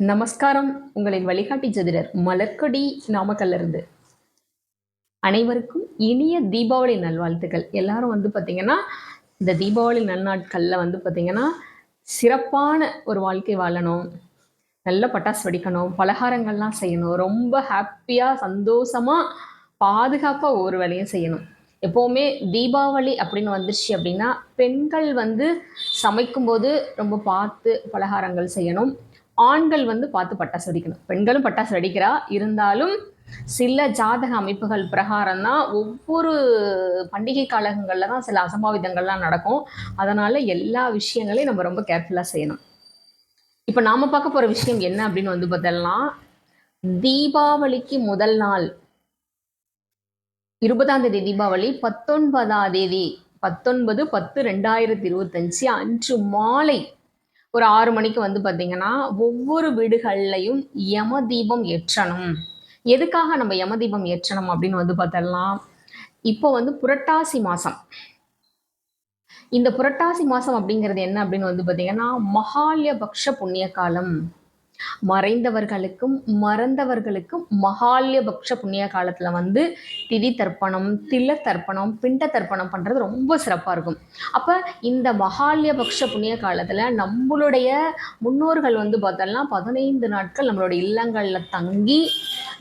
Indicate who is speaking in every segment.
Speaker 1: நமஸ்காரம். உங்களின் வழிகாட்டி ஜதிரர் மலர்கொடி நாமக்கல்ல இருந்து அனைவருக்கும் இனிய தீபாவளி நல்வாழ்த்துக்கள். எல்லாரும் வந்து பார்த்தீங்கன்னா இந்த தீபாவளி நல்நாட்களில் வந்து பார்த்தீங்கன்னா சிறப்பான ஒரு வாழ்க்கை வாழணும். நல்ல பட்டாசு வெடிக்கணும் பலகாரங்கள்லாம் செய்யணும். ரொம்ப ஹாப்பியாக சந்தோஷமாக பாதுகாப்பாக ஒவ்வொரு வேலையும் செய்யணும். எப்போவுமே தீபாவளி அப்படின்னு வந்துருச்சு அப்படின்னா பெண்கள் வந்து சமைக்கும்போது ரொம்ப பார்த்து பலகாரங்கள் செய்யணும். ஆண்கள் வந்து பார்த்து பட்டாசு வெடிக்கணும். பெண்களும் பட்டாசு வெடிக்கிறா. இருந்தாலும் சில ஜாதக அமைப்புகள் பிரகாரம் தான் ஒவ்வொரு பண்டிகை காலங்களில் தான் சில அசம்பாவிதங்கள்லாம் நடக்கும். அதனால எல்லா விஷயங்களையும் நம்ம ரொம்ப கேர்ஃபுல்லாக செய்யணும். இப்போ நாம் பார்க்க போகிற விஷயம் என்ன அப்படின்னு வந்து பார்த்தோம்னா தீபாவளிக்கு முதல் நாள் இருபதாம் தேதி தீபாவளி பத்தொன்பதாம் தேதி பத்தொன்பது பத்து ரெண்டாயிரத்தி இருபத்தஞ்சு அன்று மாலை ஒரு ஆறு மணிக்கு வந்து பார்த்தீங்கன்னா ஒவ்வொரு வீடுகள்லையும் யம தீபம் ஏற்றணும். எதுக்காக நம்ம யம தீபம் ஏற்றணும் அப்படின்னு வந்து பார்த்தலாம் இப்போ வந்து புரட்டாசி மாதம் இந்த புரட்டாசி மாதம் அப்படிங்கிறது என்ன அப்படின்னு வந்து பார்த்தீங்கன்னா மகாலயபக்ஷ புண்ணிய காலம் மறைந்தவர்களுக்கும் மறந்தவர்களுக்கும் மகால்யபக்ஷ புண்ணிய காலத்தில் வந்து திதி தர்ப்பணம் தில தர்ப்பணம் பிண்ட தர்ப்பணம் பண்ணுறது ரொம்ப சிறப்பாக இருக்கும். அப்போ இந்த மகால்யபக்ஷ புண்ணிய காலத்தில் நம்மளுடைய முன்னோர்கள் வந்து பார்த்தோம்னா பதினைந்து நாட்கள் நம்மளுடைய இல்லங்களில் தங்கி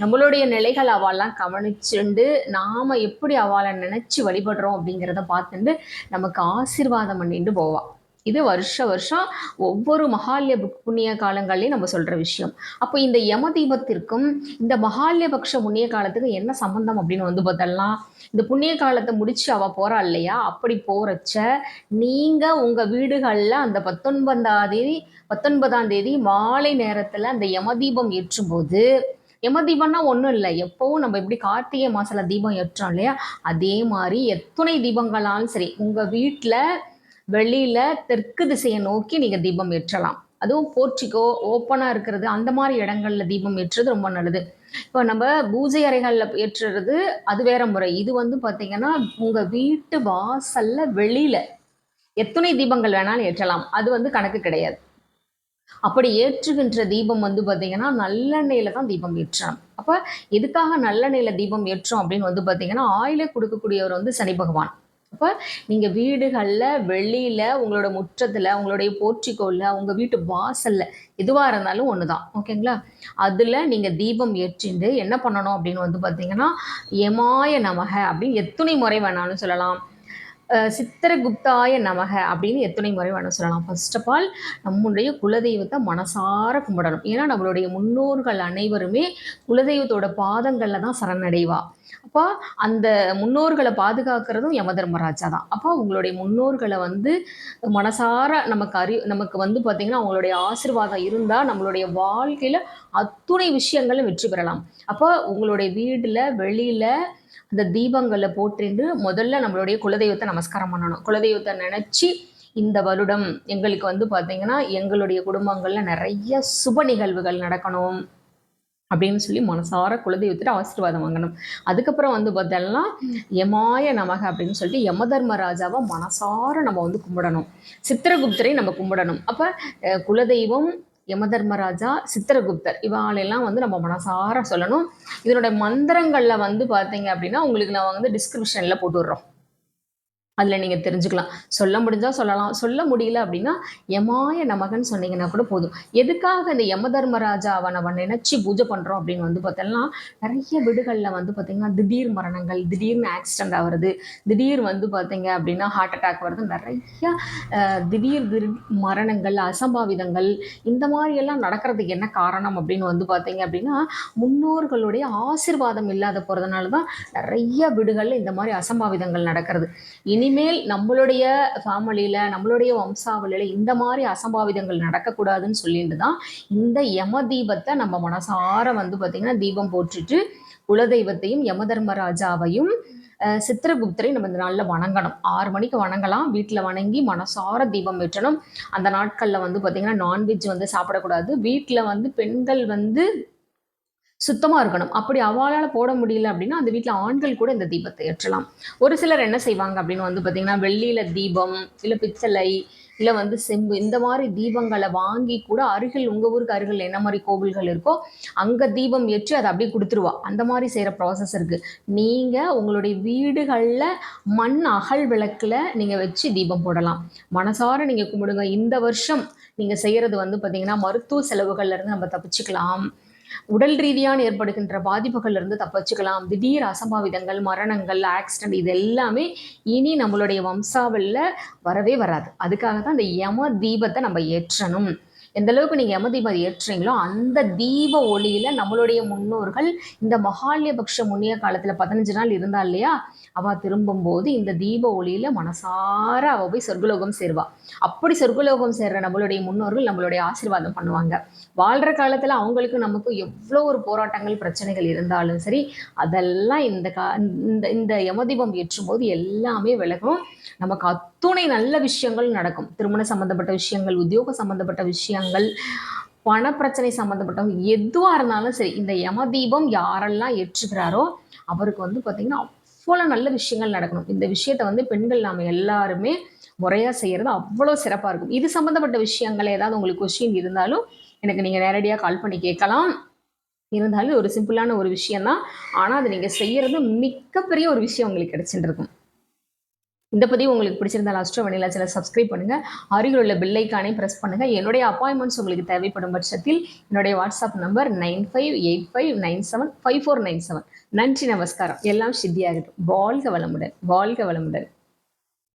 Speaker 1: நம்மளுடைய நிலைகள் அவாலாம் கவனிச்சுண்டு நாம் எப்படி அவளை நினச்சி வழிபடுறோம் அப்படிங்கிறத பார்த்துட்டு நமக்கு ஆசீர்வாதம் பண்ணிட்டு போவாள் இது வருஷ வருஷம் ஒவ்வொரு மகாலய புக்- புண்ணிய காலங்கள்லையும் நம்ம சொல்கிற விஷயம். அப்போ இந்த யம தீபத்திற்கும் இந்த மகால்யபக்ஷ புண்ணிய காலத்துக்கு என்ன சம்பந்தம் அப்படின்னு வந்து பார்த்தலாம். இந்த புண்ணிய காலத்தை முடிச்சு அவ போறா இல்லையா? அப்படி போறச்ச நீங்க உங்க வீடுகளில் அந்த பத்தொன்பதாம் தேதி பத்தொன்பதாம் தேதி மாலை நேரத்தில் அந்த யம தீபம் ஏற்றும் போது தீபம்னா ஒன்றும் இல்லை. எப்போவும் நம்ம எப்படி கார்த்திகை மாசத்துல தீபம் ஏற்றோம் இல்லையா? அதே மாதிரி எத்தனை தீபங்களாலும் சரி உங்கள் வீட்டில் வெளியில தெற்கு திசையை நோக்கி நீங்கள் தீபம் ஏற்றலாம். அதுவும் போர்ச்சிக்கோ ஓப்பனாக இருக்கிறது அந்த மாதிரி இடங்கள்ல தீபம் ஏற்றுறது ரொம்ப நல்லது. இப்போ நம்ம பூஜை அறைகளில் ஏற்றுறது அது வேற முறை. இது வந்து பார்த்தீங்கன்னா உங்கள் வீட்டு வாசல்ல வெளியில் எத்தனை தீபங்கள் வேணாலும் ஏற்றலாம். அது வந்து கணக்கு கிடையாது. அப்படி ஏற்றுகின்ற தீபம் வந்து பார்த்தீங்கன்னா நல்லெண்ணெயில தான் தீபம் ஏற்றணும். அப்போ எதுக்காக நல்லெண்ணெயில தீபம் ஏற்றோம் அப்படின்னு வந்து பார்த்தீங்கன்னா ஆயிலை கொடுக்கக்கூடியவர் வந்து சனி பகவான். அப்போ நீங்கள் வீடுகளில் வெளியில் உங்களோட முற்றத்தில் உங்களுடைய போர்ச்சிக்கோவில் உங்கள் வீட்டு வாசலில் எதுவாக இருந்தாலும் ஒன்று தான் ஓகேங்களா? அதில் நீங்கள் தீபம் ஏற்றிண்டு என்ன பண்ணணும் அப்படின்னு வந்து பார்த்தீங்கன்னா எமாய நமக அப்படின்னு எத்தனை முறை வேணாலும் சொல்லலாம். அஹ் சித்திரகுப்தாய நமக அப்படின்னு எத்தனை முறை வேணும் சொல்லலாம். ஃபர்ஸ்ட் ஆஃப் ஆல் நம்முடைய குலதெய்வத்தை மனசார கும்பிடணும். ஏன்னா நம்மளுடைய முன்னோர்கள் அனைவருமே குலதெய்வத்தோட பாதங்களில் தான் சரணடைவா. அப்போ அந்த முன்னோர்களை பாதுகாக்கிறதும் யம தர்மராஜா தான் அப்போ உங்களுடைய முன்னோர்களை வந்து மனசார நமக்கு அறி நமக்கு வந்து பார்த்திங்கன்னா அவங்களுடைய ஆசீர்வாதம் இருந்தால் நம்மளுடைய வாழ்க்கையில் அத்துணை விஷயங்களும் வெற்றி பெறலாம். அப்போ உங்களுடைய வீட்டில் வெளியில் அந்த தீபங்களை போட்டுட்டு முதல்ல நம்மளுடைய குலதெய்வத்தை நமஸ்காரம் பண்ணணும். குலதெய்வத்தை நினச்சி இந்த வருடம் எங்களுக்கு வந்து பார்த்திங்கன்னா எங்களுடைய குடும்பங்களில் நிறைய சுப நிகழ்வுகள் நடக்கணும். அப்படின்னு சொல்லி மனசார குலதெய்வத்திட்ட ஆசீர்வாதம் வாங்கணும். அதுக்கப்புறம் வந்து பார்த்தோம்னா யமாய நமக அப்படின்னு சொல்லிட்டு யம தர்மராஜாவை மனசார நம்ம வந்து கும்பிடணும். சித்திரகுப்தரை நம்ம கும்பிடணும். அப்போ குலதெய்வம் யமதர்மராஜா சித்திரகுப்தர் இவாளெல்லாம் வந்து நம்ம மனசார சொல்லணும். இதனோட மந்திரங்களில் வந்து பார்த்தீங்க அப்படின்னா உங்களுக்கு நான் வந்து டிஸ்கிரிப்ஷனில் போட்டு விட்றோம். அதில் நீங்கள் தெரிஞ்சுக்கலாம். சொல்ல முடிஞ்சால் சொல்லலாம். சொல்ல முடியல அப்படின்னா யமாய நமகன் சொன்னீங்கன்னா கூட போதும். எதுக்காக இந்த யம தர்மராஜாவை நம்ம நினச்சி பூஜை பண்ணுறோம் அப்படின்னு வந்து பார்த்தோம்னா நிறைய வீடுகளில் வந்து பார்த்திங்கன்னா திடீர் மரணங்கள் திடீர்னு ஆக்சிடெண்ட் ஆகிறது திடீர் வந்து பார்த்தீங்க அப்படின்னா ஹார்ட் அட்டாக் வருது நிறைய திடீர் திடீர் மரணங்கள் அசம்பாவிதங்கள் இந்த மாதிரியெல்லாம் நடக்கிறதுக்கு என்ன காரணம் அப்படின்னு வந்து பார்த்தீங்க அப்படின்னா முன்னோர்களுடைய ஆசீர்வாதம் இல்லாத போகிறதுனால தான் நிறைய வீடுகளில் இந்த மாதிரி அசம்பாவிதங்கள் நடக்கிறது. இனி இனிமேல் நம்மளுடைய ஃபேமிலியில் நம்மளுடைய வம்சாவளியில் இந்த மாதிரி அசம்பாவிதங்கள் நடக்கக்கூடாதுன்னு சொல்லிட்டு தான் இந்த யம தீபத்தை நம்ம மனசார வந்து பார்த்திங்கன்னா தீபம் போட்டுட்டு குலதெய்வத்தையும் யம தர்மராஜாவையும் சித்திரகுப்தரையும் நம்ம இந்த நாளில் வணங்கணும். ஆறு மணிக்கு வணங்கலாம். வீட்டில் வணங்கி மனசார தீபம் ஏற்றணும். அந்த நாட்களில் வந்து பார்த்திங்கன்னா நான்வெஜ் வந்து சாப்பிடக்கூடாது. வீட்டில் வந்து பெண்கள் வந்து சுத்தமாக இருக்கணும். அப்படி அவளால் போட முடியல அப்படின்னா அந்த வீட்டில் ஆண்கள் கூட இந்த தீபத்தை ஏற்றலாம். ஒரு சிலர் என்ன செய்வாங்க அப்படின்னு வந்து பார்த்திங்கன்னா வெள்ளியில் தீபம் இல்லை பித்தளை இல்லை வந்து செம்பு இந்த மாதிரி தீபங்களை வாங்கி கூட அருகில் உங்கள் ஊருக்கு அருகில் என்ன மாதிரி கோவில்கள் இருக்கோ அங்கே தீபம் ஏற்றி அதை அப்படியே கொடுத்துருவா. அந்த மாதிரி செய்கிற ப்ராசஸ் இருக்குது நீங்கள் உங்களுடைய வீடுகளில் மண் அகல் விளக்கில் நீங்கள் வச்சு தீபம் போடலாம். மனசார நீங்கள் கும்பிடுங்க. இந்த வருஷம் நீங்கள் செய்கிறது வந்து பார்த்தீங்கன்னா மருத்துவ செலவுகள்லேருந்து நம்ம தப்பிச்சுக்கலாம். உடல் ரீதியான ஏற்படுகின்ற பாதிப்புகள்ல இருந்து தப்பிச்சுக்கலாம். திடீர் அசம்பாவிதங்கள் மரணங்கள் ஆக்சிடென்ட் இது எல்லாமே இனி நம்மளுடைய வம்சாவில் வரவே வராது. அதுக்காக தான் இந்த யம தீபத்தை நம்ம ஏற்றணும். எந்த அளவுக்கு நீங்கள் யம தீபம் ஏற்றுறீங்களோ அந்த தீப ஒளியில நம்மளுடைய முன்னோர்கள் இந்த மகாலயபக்ஷ முன்னிய காலத்தில் பதினஞ்சு நாள் இருந்தா இல்லையா அவள் திரும்பும்போது இந்த தீப ஒளியில் மனசார அவள் போய் சொர்க்கலோகம் சேருவா. அப்படி சொர்க்கலோகம் சேர்ற நம்மளுடைய முன்னோர்கள் நம்மளுடைய ஆசீர்வாதம் பண்ணுவாங்க. வாழ்கிற காலத்தில் அவங்களுக்கு நமக்கு எவ்வளோ ஒரு போராட்டங்கள் பிரச்சனைகள் இருந்தாலும் சரி அதெல்லாம் இந்த கா இந்த இந்த யமதீபம் ஏற்றும் போது எல்லாமே விலகும். நமக்கு அத்துணை நல்ல விஷயங்கள் நடக்கும். திருமண சம்பந்தப்பட்ட விஷயங்கள் உத்தியோக சம்பந்தப்பட்ட விஷயங்கள் பணப்பிரச்சனை பிரச்சனை எதுவாக இருந்தாலும் சரி இந்த யமதீபம் யாரெல்லாம் ஏற்றுகிறாரோ அவருக்கு வந்து பார்த்திங்கன்னா அவ்வளோ நல்ல விஷயங்கள் நடக்கணும். இந்த விஷயத்த வந்து பெண்கள் நாம் எல்லாருமே முறையாக செய்கிறது அவ்வளோ சிறப்பாக இருக்கும். இது சம்மந்தப்பட்ட விஷயங்கள் ஏதாவது உங்களுக்கு கொஸ்டின் இருந்தாலும் எனக்கு நீங்கள் நேரடியாக கால் பண்ணி கேட்கலாம். இருந்தாலும் ஒரு சிம்பிளான ஒரு விஷயந்தான் ஆனால் அது நீங்கள் செய்கிறது மிகப்பெரிய ஒரு விஷயம் உங்களுக்கு கிடைச்சிட்டு இருக்கும் இந்த பதிவு உங்களுக்கு பிடிச்சிருந்தால் அஸ்ட்ரோ வனிலா சில சப்ஸ்கிரைப் பண்ணுங்கள் அருகில் உள்ள பில்லைக்கானே ப்ரெஸ் பண்ணுங்கள் என்னுடைய அப்பாயின்மெண்ட்ஸ் உங்களுக்கு தேவைப்படும் பட்சத்தில் என்னுடைய WhatsApp number nine five eight five nine seven five four nine seven நன்றி நமஸ்காரம். எல்லாம் சித்தியாகட்டும். வாழ்க வளமுடன். வாழ்க வளமுடன்.